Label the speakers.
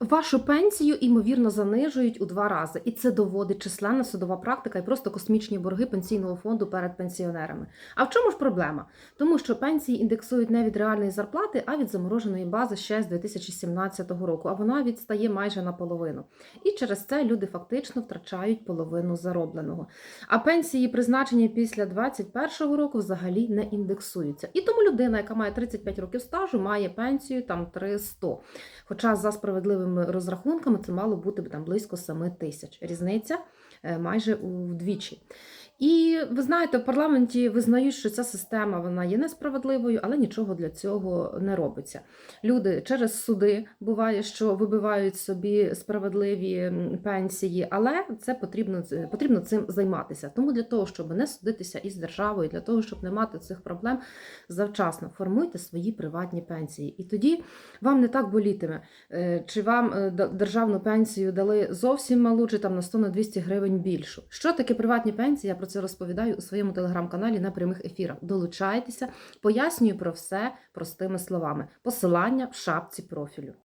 Speaker 1: Вашу пенсію, імовірно, занижують у два рази, і це доводить численна судова практика і просто космічні борги пенсійного фонду перед пенсіонерами. А в чому ж проблема? Тому що пенсії індексують не від реальної зарплати, а від замороженої бази ще з 2017 року, а вона відстає майже наполовину. І через це люди фактично втрачають половину заробленого. А пенсії, призначені після 2021 року, взагалі не індексуються. І тому людина, яка має 35 років стажу, має пенсію там 300. Хоча за справедливими розрахунками це мало бути там близько 7 тисяч. Різниця е, майже вдвічі. І ви знаєте, в парламенті визнають, що ця система вона є несправедливою, але нічого для цього не робиться. Люди через суди буває, що вибивають собі справедливі пенсії, але це потрібно, потрібно цим займатися. Тому для того, щоб не судитися із державою, для того, щоб не мати цих проблем, завчасно формуйте свої приватні пенсії. І тоді вам не так болітиме, е, чи вам е, державну пенсію дали зовсім малу, чи там на 100 на 200 гривень більшу. Що таке приватні пенсії? Я про це розповідаю у своєму телеграм-каналі на прямих ефірах. Долучайтеся, пояснюю про все простими словами. Посилання в шапці профілю.